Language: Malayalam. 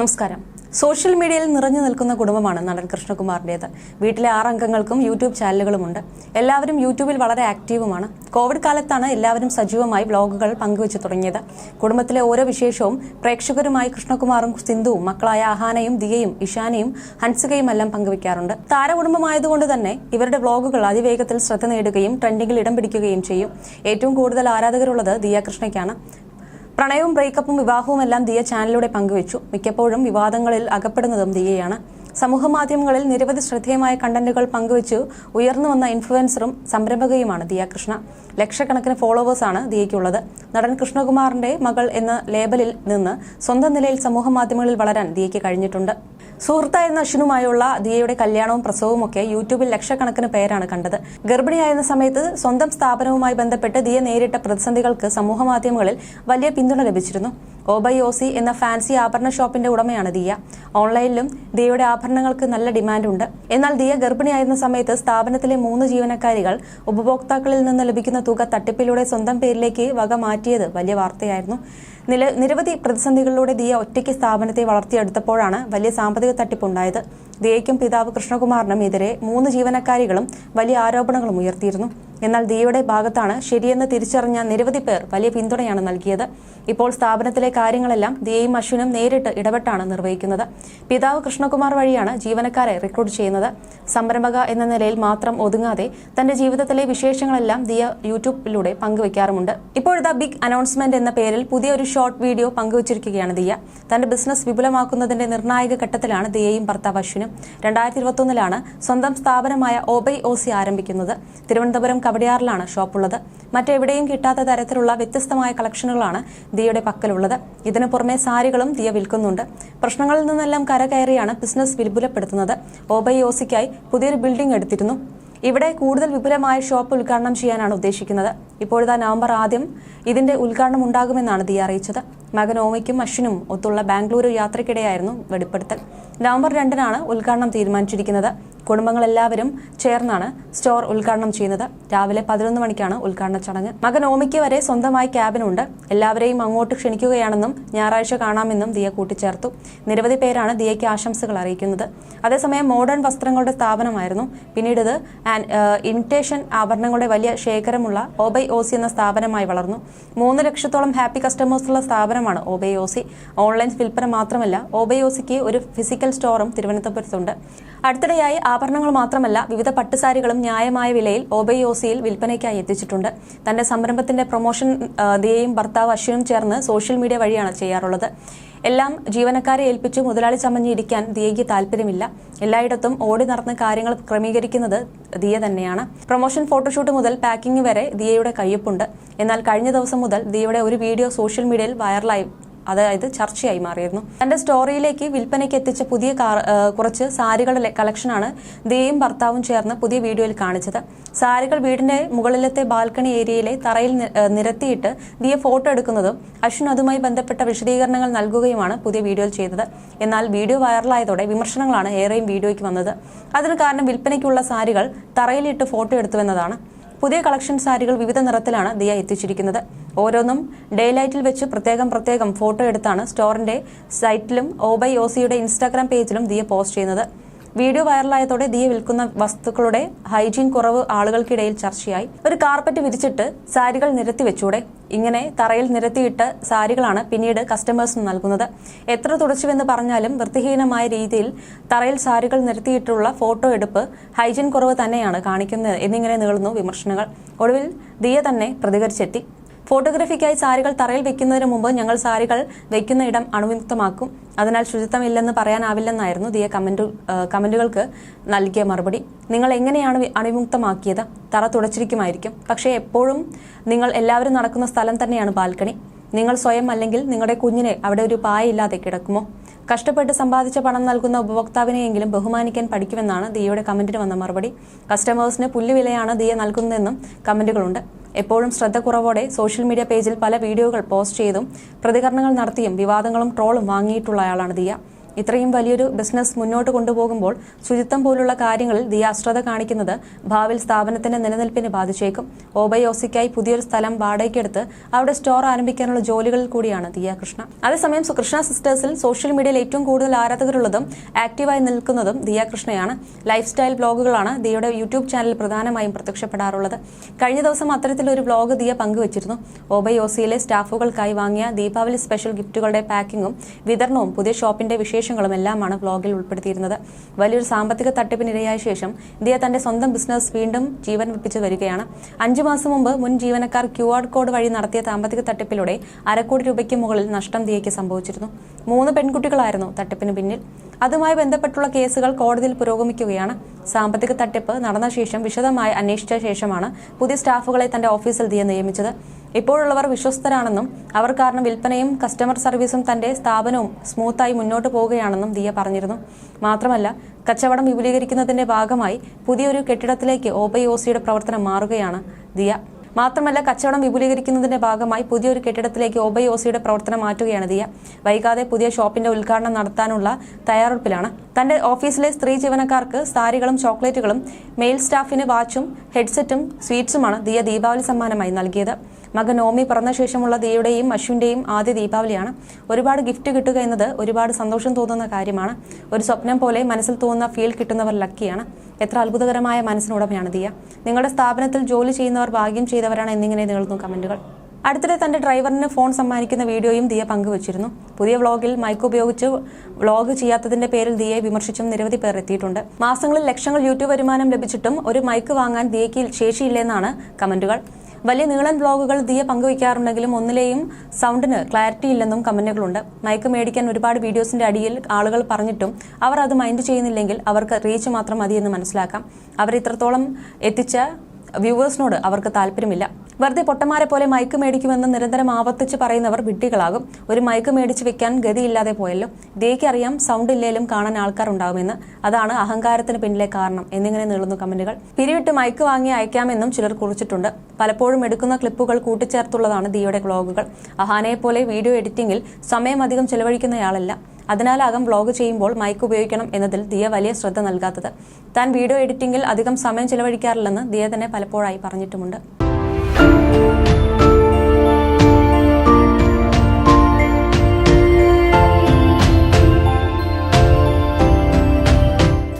നമസ്കാരം. സോഷ്യൽ മീഡിയയിൽ നിറഞ്ഞു നിൽക്കുന്ന കുടുംബമാണ് നടൻ കൃഷ്ണകുമാറിന്റെത്. വീട്ടിലെ ആറ് അംഗങ്ങൾക്കും യൂട്യൂബ് ചാനലുകളുമുണ്ട്. എല്ലാവരും യൂട്യൂബിൽ വളരെ ആക്റ്റീവുമാണ്. കോവിഡ് കാലത്താണ് എല്ലാവരും സജീവമായി വ്ലോഗുകൾ പങ്കുവച്ചു തുടങ്ങിയത്. കുടുംബത്തിലെ ഓരോ വിശേഷവും പ്രേക്ഷകരുമായി കൃഷ്ണകുമാറും സിന്ധുവും മക്കളായ അഹാനയും ദിയയും ഇഷാനയും ഹൻസികയും എല്ലാം പങ്കുവയ്ക്കാറുണ്ട് താരകുടുംബമായതുകൊണ്ട് തന്നെ ഇവരുടെ വ്ലോഗുകൾ അതിവേഗത്തിൽ ശ്രദ്ധ നേടുകയും ട്രെൻഡിങ്ങിൽ ഇടം പിടിക്കുകയും ചെയ്യും. ഏറ്റവും കൂടുതൽ ആരാധകരുള്ളത് ദിയ കൃഷ്ണയ്ക്കാണ്. പ്രണയവും ബ്രേക്കപ്പും വിവാഹവും എല്ലാം ദിയ ചാനലിലൂടെ പങ്കുവച്ചു. മിക്കപ്പോഴും വിവാദങ്ങളിൽ അകപ്പെടുന്നതും ദിയയാണ്. സമൂഹ മാധ്യമങ്ങളിൽ നിരവധി ശ്രദ്ധേയമായ കണ്ടന്റുകൾ പങ്കുവച്ചു ഉയർന്നു വന്ന ഇൻഫ്ലുവൻസറും സംരംഭകയുമാണ് ദിയ കൃഷ്ണ. ലക്ഷക്കണക്കിന് ഫോളോവേഴ്സാണ് ദിയയ്ക്കുള്ളത്. നടൻ കൃഷ്ണകുമാറിന്റെ മകൾ എന്ന ലേബലിൽ നിന്ന് സ്വന്തം നിലയിൽ സമൂഹ മാധ്യമങ്ങളിൽ വളരാൻ ദിയയ്ക്ക് കഴിഞ്ഞിട്ടുണ്ട്. സുഹൃത്തായിരുന്ന അശ്വിനുമായുള്ള ദിയയുടെ കല്യാണവും പ്രസവവും ഒക്കെ യൂട്യൂബിൽ ലക്ഷക്കണക്കിന് പേരാണ് കണ്ടത്. ഗർഭിണിയായിരുന്ന സമയത്ത് സ്വന്തം സ്ഥാപനവുമായി ബന്ധപ്പെട്ട് ദിയ നേരിട്ട പ്രതിസന്ധികൾക്ക് സമൂഹമാധ്യമങ്ങളിൽ വലിയ പിന്തുണ ലഭിച്ചിരുന്നു. ഓബൈ ഓസി എന്ന ഫാൻസി ആഭരണ ഷോപ്പിന്റെ ഉടമയാണ് ദിയ. ഓൺലൈനിലും ദിയയുടെ ആഭരണങ്ങൾക്ക് നല്ല ഡിമാൻഡുണ്ട്. എന്നാൽ ദിയ ഗർഭിണിയായിരുന്ന സമയത്ത് സ്ഥാപനത്തിലെ മൂന്ന് ജീവനക്കാരികൾ ഉപഭോക്താക്കളിൽ നിന്ന് ലഭിക്കുന്ന തുക തട്ടിപ്പിലൂടെ സ്വന്തം പേരിലേക്ക് വക മാറ്റിയത് വലിയ വാർത്തയായിരുന്നു. നില നിരവധി പ്രതിസന്ധികളിലൂടെ ദിയ ഒറ്റയ്ക്ക് സ്ഥാപനത്തെ വളർത്തിയെടുത്തപ്പോഴാണ് വലിയ സാമ്പത്തിക തട്ടിപ്പുണ്ടായത്. ദിയയ്ക്കും പിതാവ് കൃഷ്ണകുമാറിനും എതിരെ മൂന്ന് ജീവനക്കാരികളും വലിയ ആരോപണങ്ങളും ഉയർത്തിയിരുന്നു. എന്നാൽ ദിയുടെ ഭാഗത്താണ് ശരിയെന്ന് തിരിച്ചറിഞ്ഞ നിരവധി പേർ വലിയ പിന്തുണയാണ് നൽകിയത്. ഇപ്പോൾ സ്ഥാപനത്തിലെ കാര്യങ്ങളെല്ലാം ദിയയും അശ്വിനും നേരിട്ട് ഇടപെട്ടാണ് നിർവഹിക്കുന്നത്. പിതാവ് കൃഷ്ണകുമാർ വഴിയാണ് ജീവനക്കാരെ റിക്രൂട്ട് ചെയ്യുന്നത്. സംരംഭക എന്ന നിലയിൽ മാത്രം ഒതുങ്ങാതെ തന്റെ ജീവിതത്തിലെ വിശേഷങ്ങളെല്ലാം ദിയ യൂട്യൂബിലൂടെ പങ്കുവയ്ക്കാറുമുണ്ട് ഇപ്പോഴത്തെ ബിഗ് അനൗൺസ്മെന്റ് എന്ന പേരിൽ പുതിയൊരു ഷോർട്ട് വീഡിയോ പങ്കുവച്ചിരിക്കുകയാണ് ദിയ. തന്റെ ബിസിനസ് വിപുലമാക്കുന്നതിന്റെ നിർണായക ഘട്ടത്തിലാണ് ദിയയും ഭർത്താവ് അശ്വിനും. രണ്ടായിരത്തി ഇരുപത്തൊന്നിലാണ് സ്വന്തം സ്ഥാപനമായ ഓബൈ ഓസി ആരംഭിക്കുന്നത്. തിരുവനന്തപുരം കവടിയാറിലാണ് ഷോപ്പുള്ളത്. മറ്റെവിടെയും കിട്ടാത്ത തരത്തിലുള്ള വ്യത്യസ്തമായ കളക്ഷനുകളാണ് ദിയയുടെ പക്കലുള്ളത്. ഇതിനു പുറമെ സാരികളും ദിയ വിൽക്കുന്നുണ്ട്. പ്രശ്നങ്ങളിൽ നിന്നെല്ലാം കരകയറിയാണ് ബിസിനസ് വിപുലപ്പെടുത്തുന്നത്. ഓബൈ ഓസിക്കായി പുതിയൊരു ബിൽഡിംഗ് എടുത്തിരുന്നു. ഇവിടെ കൂടുതൽ വിപുലമായ ഷോപ്പ് ഉദ്ഘാടനം ചെയ്യാനാണ് ഉദ്ദേശിക്കുന്നത്. ഇപ്പോഴത്തെ നവംബർ ആദ്യം ഇതിന്റെ ഉദ്ഘാടനം ഉണ്ടാകുമെന്നാണ് ദിയ അറിയിച്ചത്. മകൻ ഓമയ്ക്കും അശ്വിനും ഒത്തുള്ള ബാംഗ്ലൂരു യാത്രയ്ക്കിടെയായിരുന്നു വെളിപ്പെടുത്തൽ. നവംബർ രണ്ടിനാണ് ഉദ്ഘാടനം തീരുമാനിച്ചിരിക്കുന്നത്. കുടുംബങ്ങളെല്ലാവരും ചേർന്നാണ് സ്റ്റോർ ഉദ്ഘാടനം ചെയ്യുന്നത്. രാവിലെ പതിനൊന്ന് മണിക്കാണ് ഉദ്ഘാടന ചടങ്ങ്. മകൻ ഓമിക്ക് വരെ സ്വന്തമായി ക്യാബിനുണ്ട്. എല്ലാവരെയും അങ്ങോട്ട് ക്ഷണിക്കുകയാണെന്നും ഞായറാഴ്ച കാണാമെന്നും ദിയ കൂട്ടിച്ചേർത്തു. നിരവധി പേരാണ് ദിയയ്ക്ക് ആശംസകൾ അറിയിക്കുന്നത്. അതേസമയം മോഡേൺ വസ്ത്രങ്ങളുടെ സ്ഥാപനമായിരുന്നു. പിന്നീട് ഇത് ഇമിറ്റേഷൻ ആഭരണങ്ങളുടെ വലിയ ശേഖരമുള്ള ഓബൈ ഓസി എന്ന സ്ഥാപനമായി വളർന്നു. മൂന്ന് ലക്ഷത്തോളം ഹാപ്പി കസ്റ്റമേഴ്സുള്ള സ്ഥാപനമാണ് ഓബൈ ഓസി. ഓൺലൈൻ വിൽപ്പന മാത്രമല്ല ഓബൈ ഓസിക്ക് ഒരു ഫിസിക്കൽ സ്റ്റോറും തിരുവനന്തപുരത്തുണ്ട്. അടുത്തിടെയായി ആഭരണങ്ങൾ മാത്രമല്ല വിവിധ പട്ടുസാരികളും ന്യായമായ വിലയിൽ ഒബൈഒസിയിൽ വിൽപ്പനയ്ക്കായി എത്തിച്ചിട്ടുണ്ട്. തന്റെ സംരംഭത്തിന്റെ പ്രൊമോഷൻ ദിയയും ഭർത്താവ് അശ്വിനും ചേർന്ന് സോഷ്യൽ മീഡിയ വഴിയാണ് ചെയ്യാറുള്ളത്. എല്ലാം ജീവനക്കാരെ ഏൽപ്പിച്ച് മുതലാളി ചമഞ്ഞിരിക്കാൻ ദിയയ്ക്ക് താല്പര്യമില്ല. എല്ലായിടത്തും ഓടി നടന്ന് കാര്യങ്ങൾ ക്രമീകരിക്കുന്നത് ദിയ തന്നെയാണ്. പ്രൊമോഷൻ ഫോട്ടോഷൂട്ട് മുതൽ പാക്കിംഗ് വരെ ദിയയുടെ കയ്യൊപ്പുണ്ട്. എന്നാൽ കഴിഞ്ഞ ദിവസം മുതൽ ദിയയുടെ ഒരു വീഡിയോ സോഷ്യൽ മീഡിയയിൽ വൈറലായി അതായത് ചർച്ചയായി മാറിയിരുന്നു. തന്റെ സ്റ്റോറിയിലേക്ക് വിൽപ്പനയ്ക്ക് എത്തിച്ച പുതിയ കുറച്ച് സാരികളുടെ കളക്ഷനാണ് ദിയയും ഭർത്താവും ചേർന്ന് പുതിയ വീഡിയോയിൽ കാണിച്ചത്. സാരികൾ വീടിന്റെ മുകളിലത്തെ ബാൽക്കണി ഏരിയയിലെ തറയിൽ നിരത്തിയിട്ട് ദിയ ഫോട്ടോ എടുക്കുന്നതും അശ്വിൻ അതുമായി ബന്ധപ്പെട്ട വിശദീകരണങ്ങൾ നൽകുകയുമാണ് പുതിയ വീഡിയോയിൽ ചെയ്തത്. എന്നാൽ വീഡിയോ വൈറലായതോടെ വിമർശനങ്ങളാണ് ഏറെയും വീഡിയോയ്ക്ക് വന്നത്. അതിന് കാരണം വിൽപ്പനയ്ക്കുള്ള സാരികൾ തറയിലിട്ട് ഫോട്ടോ എടുത്തുവെന്നതാണ് പുതിയ കളക്ഷൻ സാരികൾ വിവിധ നിറത്തിലാണ് ദിയ എത്തിച്ചിരിക്കുന്നത്. ഓരോന്നും ഡേലൈറ്റിൽ വെച്ച് പ്രത്യേകം പ്രത്യേകം ഫോട്ടോ എടുത്താണ് സ്റ്റോറിന്റെ സൈറ്റിലും ഓബൈ ഓസിയുടെ ഇൻസ്റ്റാഗ്രാം പേജിലും ദിയ പോസ്റ്റ് ചെയ്യുന്നത്. വീഡിയോ വൈറലായതോടെ ദിയ വിൽക്കുന്ന വസ്തുക്കളുടെ ഹൈജീൻ കുറവ് ആളുകൾക്കിടയിൽ ചർച്ചയായി. ഒരു കാർപ്പറ്റ് വിരിച്ചിട്ട് സാരികൾ നിരത്തി വെച്ചൂടെ? ഇങ്ങനെ തറയിൽ നിരത്തിയിട്ട് സാരികളാണ് പിന്നീട് കസ്റ്റമേഴ്സിന് നൽകുന്നത്. എത്ര തുടച്ചുവെന്ന് പറഞ്ഞാലും വൃത്തിഹീനമായ രീതിയിൽ തറയിൽ സാരികൾ നിരത്തിയിട്ടുള്ള ഫോട്ടോ എടുപ്പ് ഹൈജീൻ കുറവ് തന്നെയാണ് കാണിക്കുന്നത് എന്നിങ്ങനെ നീളുന്നു വിമർശനങ്ങൾ. ഒടുവിൽ ദിയ തന്നെ പ്രതികരിച്ചെത്തി. ഫോട്ടോഗ്രാഫിക്കായി സാരികൾ തറയിൽ വെക്കുന്നതിന് മുമ്പ് ഞങ്ങൾ സാരികൾ വെക്കുന്ന ഇടം അണുവിമുക്തമാക്കും. അതിനാൽ ശുചിത്വമില്ലെന്ന് പറയാനാവില്ലെന്നായിരുന്നു ദിയ കമന്റ് കമന്റുകൾക്ക് നൽകിയ മറുപടി. നിങ്ങൾ എങ്ങനെയാണ് അണുവിമുക്തമാക്കിയത്? തറ തുടച്ചിരിക്കുമായിരിക്കും. പക്ഷേ എപ്പോഴും നിങ്ങൾ എല്ലാവരും നടക്കുന്ന സ്ഥലം തന്നെയാണ് ബാൽക്കണി. നിങ്ങൾ സ്വയം അല്ലെങ്കിൽ നിങ്ങളുടെ കുഞ്ഞിനെ അവിടെ ഒരു പായയില്ലാതെ കിടക്കുമോ? കഷ്ടപ്പെട്ട് സമ്പാദിച്ച പണം നൽകുന്ന ഉപഭോക്താവിനെയെങ്കിലും ബഹുമാനിക്കാൻ പഠിക്കുമെന്നാണ് ദിയയുടെ കമന്റിന് വന്ന മറുപടി. കസ്റ്റമേഴ്സിന് പുല്ലുവിലയാണ് ദിയ നൽകുന്നതെന്നും കമന്റുകളുണ്ട്. എപ്പോഴും ശ്രദ്ധ കുറവോടെ സോഷ്യൽ മീഡിയ പേജിൽ പല വീഡിയോകൾ പോസ്റ്റ് ചെയ്തും പ്രതികരണങ്ങൾ നടത്തിയും വിവാദങ്ങളും ട്രോളും വാങ്ങിയിട്ടുള്ള ആളാണ് ദിയ. ഇത്രയും വലിയൊരു ബിസിനസ് മുന്നോട്ട് കൊണ്ടുപോകുമ്പോൾ ശുചിത്വം പോലുള്ള കാര്യങ്ങളിൽ ദിയ കാണിക്കുന്നത് ഭാവിയിൽ സ്ഥാപനത്തിന്റെ നിലനിൽപ്പിനെ ബാധിച്ചേക്കും. ഓബയോസിക്കായി പുതിയൊരു സ്ഥലം വാടകയ്ക്കെടുത്ത് അവിടെ സ്റ്റോർ ആരംഭിക്കാനുള്ള ജോലികളിൽ കൂടിയാണ് ദിയ കൃഷ്ണ. അതേസമയം സുകൃഷ്ണ സിസ്റ്റേഴ്സിൽ സോഷ്യൽ മീഡിയയിൽ ഏറ്റവും കൂടുതൽ ആരാധകരുള്ളതും ആക്റ്റീവായി നിൽക്കുന്നതും ദിയ കൃഷ്ണയാണ്. ലൈഫ് സ്റ്റൈൽ ബ്ലോഗുകളാണ് ദിയയുടെ യൂട്യൂബ് ചാനൽ പ്രധാനമായും പ്രത്യക്ഷപ്പെടാറുള്ളത്. കഴിഞ്ഞ ദിവസം അത്തരത്തിലൊരു ബ്ലോഗ് ദിയ പങ്കുവച്ചിരുന്നു. ഓബയോസിയിലെ സ്റ്റാഫുകൾക്കായി വാങ്ങിയ ദീപാവലി സ്പെഷ്യൽ ഗിഫ്റ്റുകളുടെ പാക്കിങ്ങും വിതരണവും പുതിയ ഷോപ്പിന്റെ വിശേഷങ്ങളും എല്ലാമാണ് വ്ലോഗിൽ ഉൾപ്പെടുത്തിയിരുന്നത്. വലിയൊരു സാമ്പത്തിക തട്ടിപ്പിനിരയായ ശേഷം ദിയ തന്റെ സ്വന്തം ബിസിനസ് വീണ്ടും ജീവൻ വെപ്പിച്ചു വരികയാണ്. അഞ്ചു മാസം മുമ്പ് മുൻ ജീവനക്കാർ ക്യു ആർ കോഡ് വഴി നടത്തിയ സാമ്പത്തിക തട്ടിപ്പിലൂടെ അരക്കോടി രൂപയ്ക്ക് മുകളിൽ നഷ്ടം ദിയയ്ക്ക് സംഭവിച്ചിരുന്നു. മൂന്ന് പെൺകുട്ടികളായിരുന്നു തട്ടിപ്പിന് പിന്നിൽ. അതുമായി ബന്ധപ്പെട്ടുള്ള കേസുകൾ കോടതിയിൽ പുരോഗമിക്കുകയാണ്. സാമ്പത്തിക തട്ടിപ്പ് നടന്ന ശേഷം വിശദമായി അന്വേഷിച്ച ശേഷമാണ് പുതിയ സ്റ്റാഫുകളെ തന്റെ ഓഫീസിൽ ദിയ നിയമിച്ചത്. ഇപ്പോഴുള്ളവർ വിശ്വസ്തരാണെന്നും അവർ കാരണം വിൽപ്പനയും കസ്റ്റമർ സർവീസും തന്റെ സ്ഥാപനവും സ്മൂത്തായി മുന്നോട്ട് പോവുകയാണെന്നും ദിയ പറഞ്ഞിരുന്നു. മാത്രമല്ല കച്ചവടം വിപുലീകരിക്കുന്നതിന്റെ ഭാഗമായി പുതിയൊരു കെട്ടിടത്തിലേക്ക് ഒബൈഒസിയുടെ പ്രവർത്തനം മാറുകയാണ് ദിയ. മാത്രമല്ല കച്ചവടം വിപുലീകരിക്കുന്നതിന്റെ ഭാഗമായി പുതിയൊരു കെട്ടിടത്തിലേക്ക് ഒബൈഒസിയുടെ പ്രവർത്തനം മാറ്റുകയാണ് ദിയ. വൈകാതെ പുതിയ ഷോപ്പിന്റെ ഉദ്ഘാടനം നടത്താനുള്ള തയ്യാറെടുപ്പിലാണ്. തന്റെ ഓഫീസിലെ സ്ത്രീ ജീവനക്കാർക്ക് സാരികളും ചോക്ലേറ്റുകളും മെയിൽ സ്റ്റാഫിന് വാച്ചും ഹെഡ്സെറ്റും സ്വീറ്റ്സുമാണ് ദിയ ദീപാവലി സമ്മാനമായി നൽകിയത്. മകൻ ഓമി ശേഷമുള്ള ദിയയുടെയും അശ്വിന്റെയും ആദ്യ ദീപാവലിയാണ്. ഒരുപാട് ഗിഫ്റ്റ് കിട്ടുക എന്നത് ഒരുപാട് സന്തോഷം തോന്നുന്ന കാര്യമാണ്. ഒരു സ്വപ്നം പോലെ മനസ്സിൽ തോന്നുന്ന ഫീൽ കിട്ടുന്നവർ ലക്കിയാണ് എത്ര അത്ഭുതകരമായ മനസ്സിനുടമയാണ് ദിയ. നിങ്ങളുടെ സ്ഥാപനത്തിൽ ജോലി ചെയ്യുന്നവർ ഭാഗ്യം ചെയ്തവരാണ് എന്നിങ്ങനെ നീളുന്നു കമന്റുകൾ. അടുത്തിടെ തന്റെ ഡ്രൈവറിന് ഫോൺ സമ്മാനിക്കുന്ന വീഡിയോയും ദിയ പങ്കുവച്ചിരുന്നു. പുതിയ വ്ളോഗിൽ മൈക്ക് ഉപയോഗിച്ച് വ്ളോഗ് ചെയ്യാത്തതിന്റെ പേരിൽ ദിയയെ വിമർശിച്ചും നിരവധി പേർ എത്തിയിട്ടുണ്ട്. മാസങ്ങളിൽ ലക്ഷങ്ങൾ യൂട്യൂബ് വരുമാനം ലഭിച്ചിട്ടും ഒരു മൈക്ക് വാങ്ങാൻ ദിയയ്ക്ക് ശേഷിയില്ലെന്നാണ് കമന്റുകൾ. വലിയ നീളൻ വ്ളോഗുകൾ ദിയ പങ്കുവയ്ക്കാറുണ്ടെങ്കിലും ഒന്നിലെയും സൗണ്ടിന് ക്ലാരിറ്റി ഇല്ലെന്നും കമന്റുകളുണ്ട്. മയക്ക് മേടിക്കാൻ ഒരുപാട് വീഡിയോസിന്റെ അടിയിൽ ആളുകൾ പറഞ്ഞിട്ടും അവർ അത് മൈൻഡ് ചെയ്യുന്നില്ലെങ്കിൽ അവർക്ക് റീച്ച് മാത്രം മതിയെന്ന് മനസ്സിലാക്കാം. അവർ ഇത്രത്തോളം എത്തിച്ച വ്യൂവേഴ്സിനോട് അവർക്ക് താല്പര്യമില്ല. വെറുതെ പൊട്ടന്മാരെ പോലെ മയക്ക് മേടിക്കുമെന്ന് നിരന്തരം ആവർത്തിച്ച് പറയുന്നവർ വിഡ്ഢികളാകും. ഒരു മയക്ക് മേടിച്ച് വെക്കാൻ ഗതിയില്ലാതെ പോയല്ലോ. ദേയ്ക്ക് അറിയാം സൗണ്ട് ഇല്ലേലും കാണാൻ ആൾക്കാർ ഉണ്ടാകുമെന്ന് അതാണ് അഹങ്കാരത്തിന് പിന്നിലെ കാരണം. എന്നിങ്ങനെ നീളുന്നു കമന്റുകൾ. പിരിവിട്ട് മയക്ക് വാങ്ങി അയക്കാമെന്നും ചിലർ കുറിച്ചിട്ടുണ്ട്. പലപ്പോഴും എടുക്കുന്ന ക്ലിപ്പുകൾ കൂട്ടിച്ചേർത്തുള്ളതാണ് ദിയുടെ വ്ളോഗുകൾ. അഹാനയെ പോലെ വീഡിയോ എഡിറ്റിംഗിൽ സമയം അധികം ചെലവഴിക്കുന്നയാളല്ല. അതിനാലാകും വ്ളോഗ് ചെയ്യുമ്പോൾ മൈക്ക് ഉപയോഗിക്കണം എന്നതിൽ ദിയ വലിയ ശ്രദ്ധ നൽകാത്തത്. താൻ വീഡിയോ എഡിറ്റിംഗിൽ അധികം സമയം ചെലവഴിക്കാറില്ലെന്ന് ദിയ തന്നെ പലപ്പോഴായി പറഞ്ഞിട്ടുമുണ്ട്.